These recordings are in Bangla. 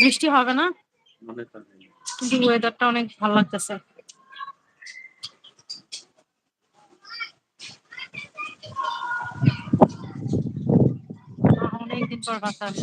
বৃষ্টি হবে না। কিন্তু ওয়েদারটা অনেক ভালো লাগতেছে। অনেকদিন পর বাতাস।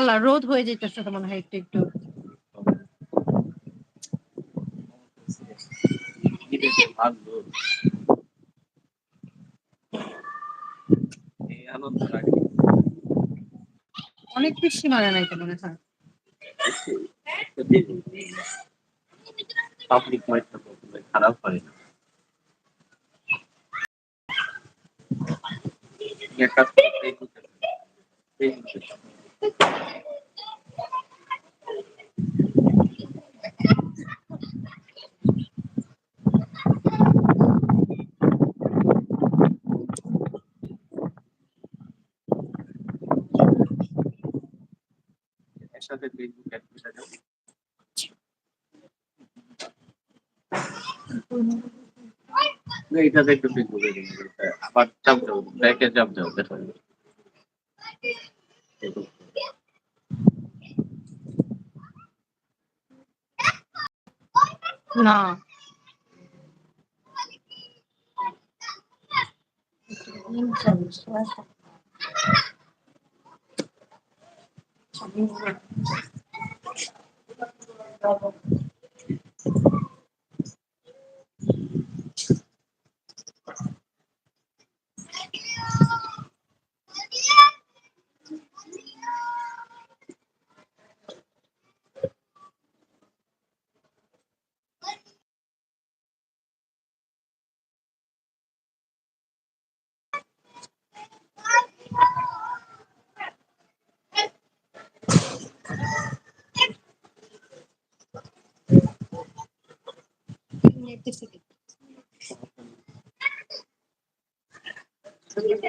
আল্লাহ রোদ হয়ে যেতেছে তো মনে হয় একটু একটু। অনেক বেশি মারে নাই তো মনে হয়। খারাপ হয় না। ফেসবুকে ফেসবুকে একটু ফেসবুকে আবার চাপ দাও ব্যাকে চাপ দাও দেখা なあ。委。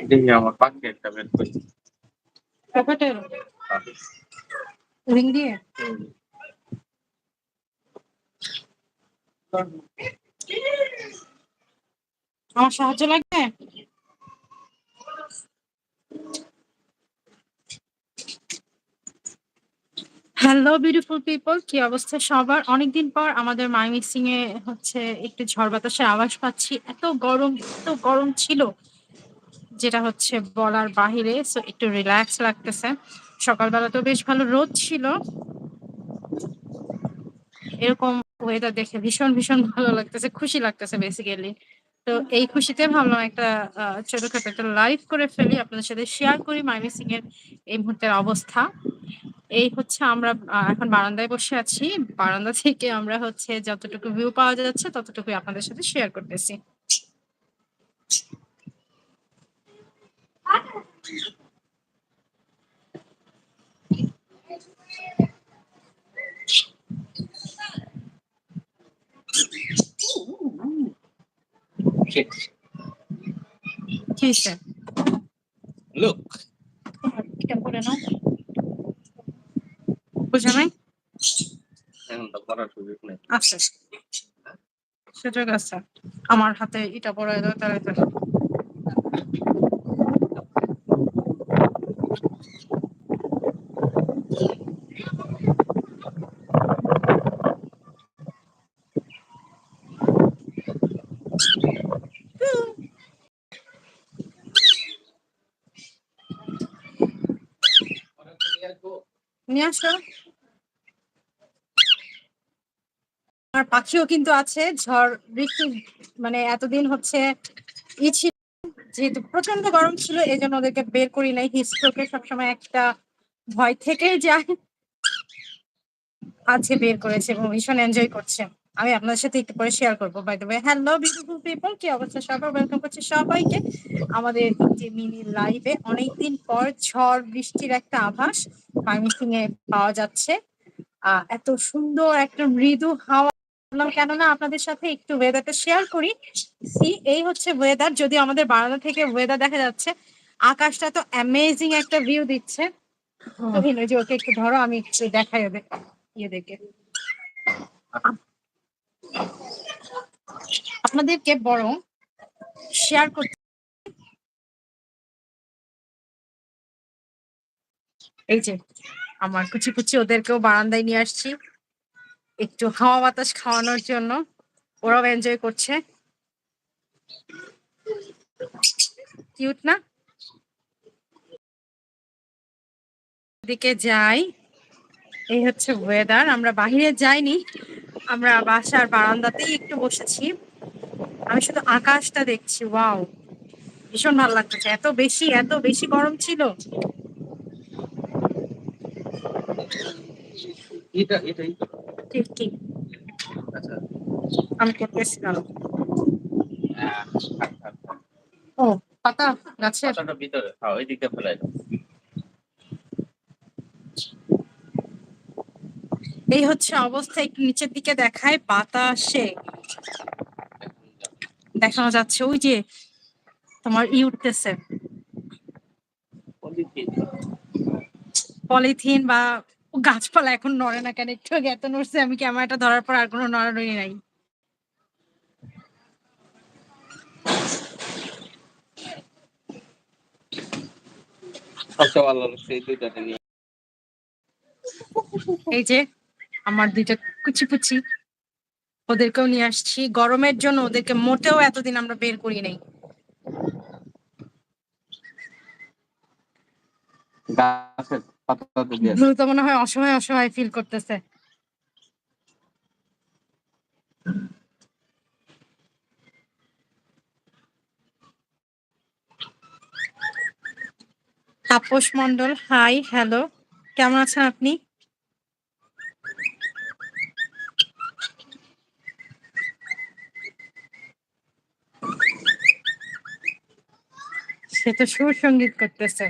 দেখি আমার পাখি একটা বের করি রিং দিয়ে? আমার সাহায্য লাগবে হ্যালো বিউটিফুল পিপল কি অবস্থা সবার? অনেকদিন পর আমাদের মাই মিক্সিং এ হচ্ছে একটু ঝড় বাতাসের আওয়াজ পাচ্ছি। এত গরম এত গরম ছিল যেটা হচ্ছে বলার বাহিরে সো একটু রিল্যাক্স লাগতেছে। সকালবেলা তো বেশ ভালো রোদ ছিল। এরকম ওয়েদার দেখে ভীষণ ভীষণ ভালো লাগতেছে, খুশি লাগতেছে বেসিক্যালি তো এই খুশিতে ভাবলাম একটা ছোটখাটো একটা লাইভ করে ফেলি। আপনাদের সাথে শেয়ার করি মাইমি সিং এর এই মুহূর্তের অবস্থা। এই হচ্ছে আমরা এখন বারান্দায় বসে আছি। বারান্দা থেকে আমরা হচ্ছে যতটুকু ভিউ পাওয়া যাচ্ছে ততটুকুই আপনাদের সাথে শেয়ার করতেছি? লোক এটা করে নাও বুঝে নাই সুযোগ আচ্ছা। সুযোগ আছে। আমার হাতে ইটা পড়ায় দাও নিয়ে আসো। আর পাখিও কিন্তু আছে। ঝড়, বৃষ্টি মানে এতদিন হচ্ছে ই ছিল। যেহেতু প্রচণ্ড গরম ছিল এই জন্য ওদেরকে বের করি নাই। হিস্ট্রোকে সবসময় একটা ভয় থেকে যায়। আছে, বের করেছে এবং ভীষণ এনজয় করছে। আমি আপনাদের সাথে একটু পরে শেয়ার করব by way hello beautiful people কি অবস্থা? সবাই ওয়েলকাম করছি সবাইকে। আমাদের যে মিনি লাইভে অনেকদিন পর ঝড়, বৃষ্টির একটা আভাস। মাইমিসিং এ পাওয়া যাচ্ছে। আহ, এত সুন্দর একটা মৃদু হাওয়া কেননা আপনাদের সাথে একটু ওয়েদারটা শেয়ার করি। সি এই হচ্ছে ওয়েদার যদি আমাদের বারান্দা থেকে ওয়েদার দেখা যাচ্ছে আকাশটা তো অ্যামেজিং একটা ভিউ দিচ্ছে। যে ওকে একটু ধরো আমি একটু দেখাই ওদের ইয়ে দেখে। আপনাদেরকে বরং শেয়ার করতে এই যে আমার কুচি কুচি ওদেরকেও বারান্দায় নিয়ে আসছি। একটু হাওয়া বাতাস খাওয়ানোর জন্য। ওরাও এনজয় করছে। কিউট না? দিকে যাই। এই হচ্ছে ওয়েদার আমরা বাহিরে যাইনি। আমরা বাসার বারান্দাতেই একটু বসেছি। আমি শুধু আকাশটা দেখছি। ওয়াও ভীষণ ভালো লাগতেছে। এত বেশি এত বেশি গরম ছিল। এটা, এটাই আচ্ছা। আমি। ও পাতা ভিতরে হ্যাঁ ওই ফেলাই এই হচ্ছে অবস্থা একটু নিচের দিকে দেখায় বাতাসে। দেখানো যাচ্ছে ওই যে তোমার ই উঠতেছে। পলিথিন বা গাছপালা এখন নড়ে না কেন? একটু এত নড়ছে আমি ক্যামেরাটা ধরার পর আর কোনো নড়ানড়ি নাই? লাগছে এই যে আমার দুইটা কুচি কুচি ওদেরকেও নিয়ে আসছি। গরমের জন্য ওদেরকে মোটেও এতদিন আমরা বের করি নাই। গাছের ব্লু তো মনে হয় অসহায় অসহায় ফিল করতেছে। তাপস মন্ডল হাই হ্যালো কেমন আছেন আপনি? সে তো সুর সংগীত করতেছে।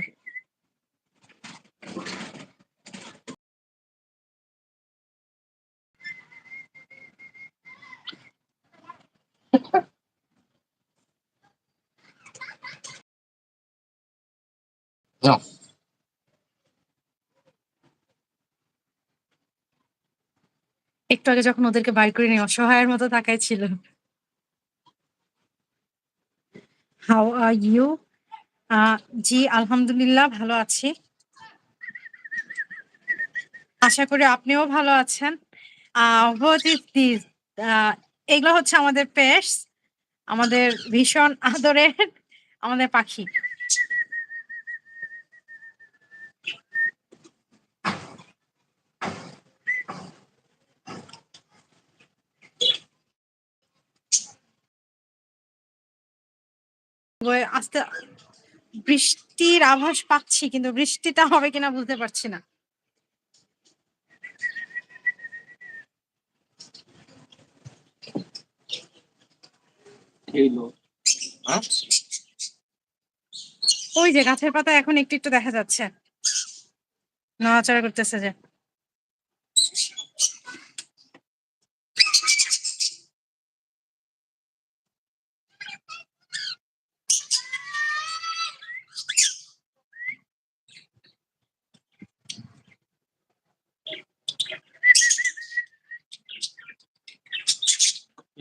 একটু আগে যখন ওদেরকে বাইর করে নিয়ে অসহায়ের মতো তাকাই ছিল। হাউ আর ইউ জি, আলহামদুলিল্লাহ, ভালো আছি। আশা করি আপনিও ভালো আছেন। এগুলো হচ্ছে আমাদের পেস আমাদের ভীষণ আদরের, আমাদের পাখি। আস্তে বৃষ্টির আভাস পাচ্ছি কিন্তু বৃষ্টিটা হবে কিনা বুঝতে পারছি না। ওই যে গাছের পাতা এখন একটু একটু দেখা যাচ্ছে। নড়াচড়া করতেছে যে।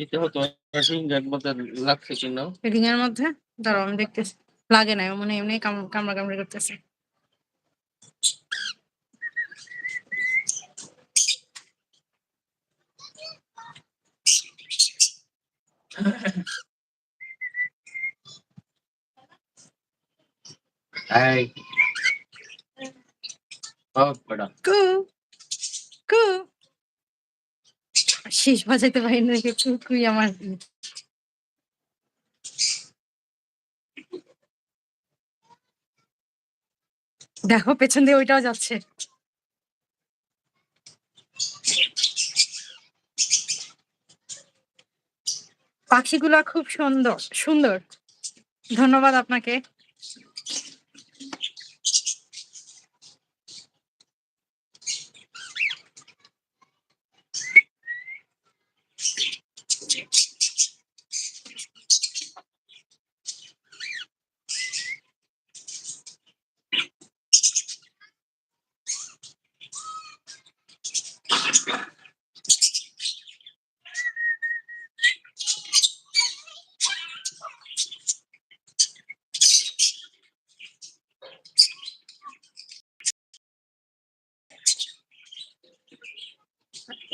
দিতে হতো ফিঙ্গার মধ্যে লাগছে কিনা রিং এর মধ্যে? দাঁড়াও আমি দেখতেছি। লাগে না মনে এমনি কাম- কামড়া কামড়ি করতেছে। এই ও বড় কু শেষ বাজাইতে পারি না, দেখে আমার দেখো, পেছন দিয়ে ওইটাও যাচ্ছে। পাখিগুলা খুব সুন্দর সুন্দর। ধন্যবাদ আপনাকে।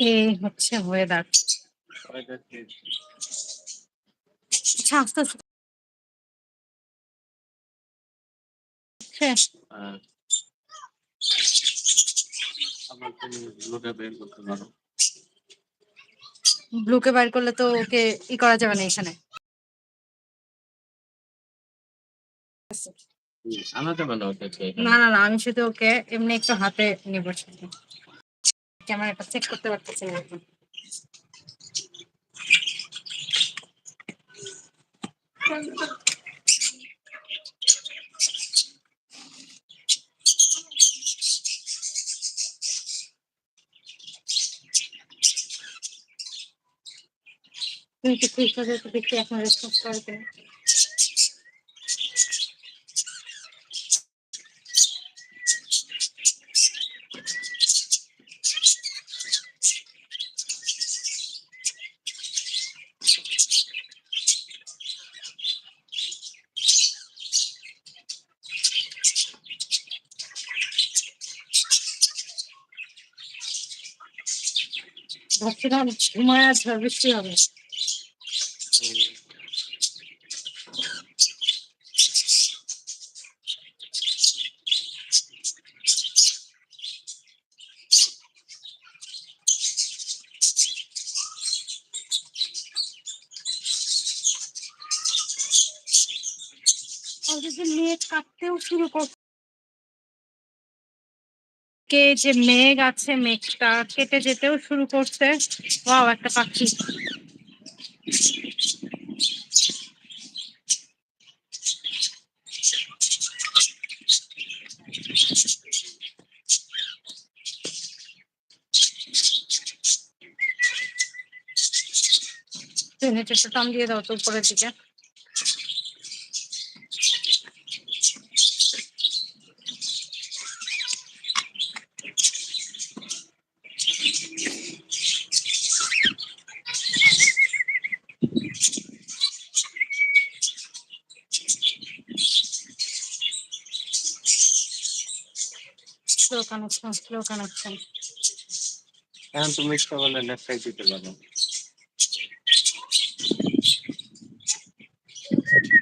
এই হচ্ছে ওয়েদার ওয়েদার আচ্ছা আস্তে ব্লুকে বাইর করলে তো ওকে ই করা যাবে না এখানে। না না না আমি শুধু ওকে এমনি একটু হাতে নিব। ক্যামেরাটা চেক করতে পারতেছি না। তুমি কি ঠিক একটু দেখি এখন রেসপন্স করে Bakıdan çıkmaya çalışıyoruz. কে যে মেঘ আছে মেঘটা কেটে যেতেও শুরু করছে। ওয়াও, একটা পাখি। জেনারেটরটা টান দিয়ে দাও তো উপরের দিকে। স্লো কানেকশন স্লো কানেকশন এখন তুমি ইচ্ছা করলে লেফট সাইড দিতে পারো।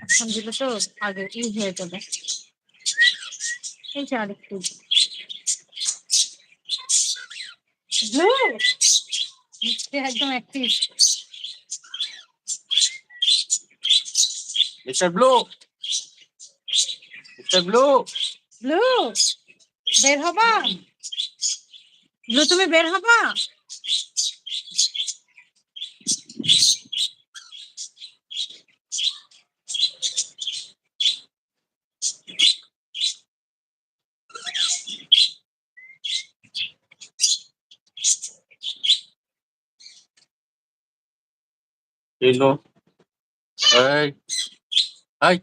এখন দিলে তো আগে ই হয়ে যাবে। এই যে আরেকটু। একদম active mister blue! Mister blue! Blue! বের হবা? ব্লু তুমি বের হবা? এলো এই এই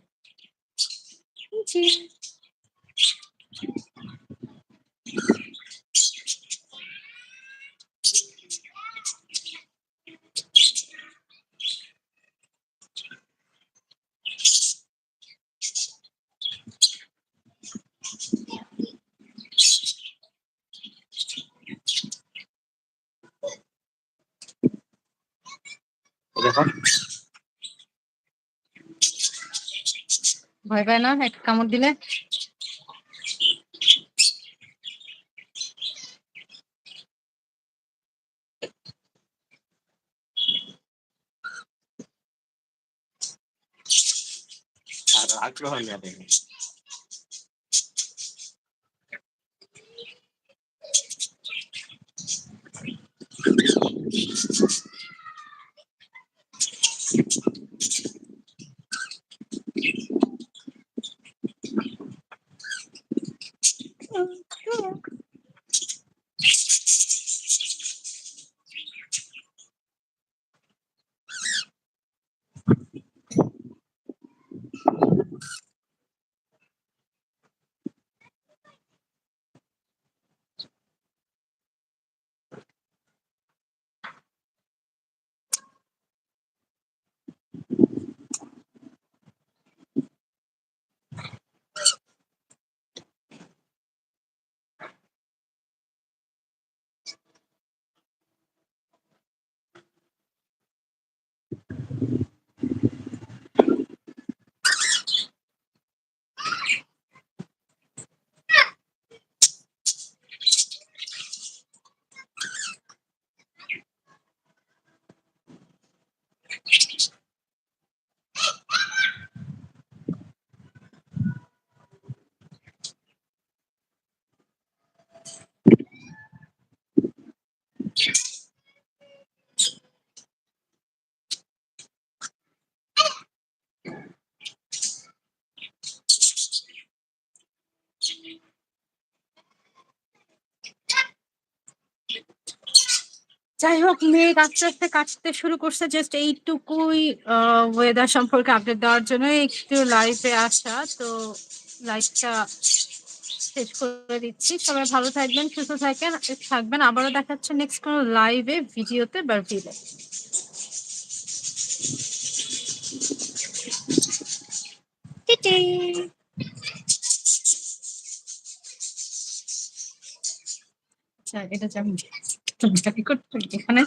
জি। দেখো ভয় পায় না? একটা কামড় দিলে? আর আগ্রহ নিয়ে দেখো যাই হোক মেঘ আস্তে আস্তে কাটতে শুরু করছে। জাস্ট এইটুকুই ওয়েদার সম্পর্কে আপডেট দেওয়ার জন্য একটু লাইভে আসা। তো লাইভটা শেষ করে দিচ্ছি। সবাই ভালো থাকবেন সুস্থ থাকেন থাকবেন। আবারও দেখাচ্ছে নেক্সট কোনো লাইভে ভিডিওতে বা ভিডিও আচ্ছা এটা যেমন করতে এখানে।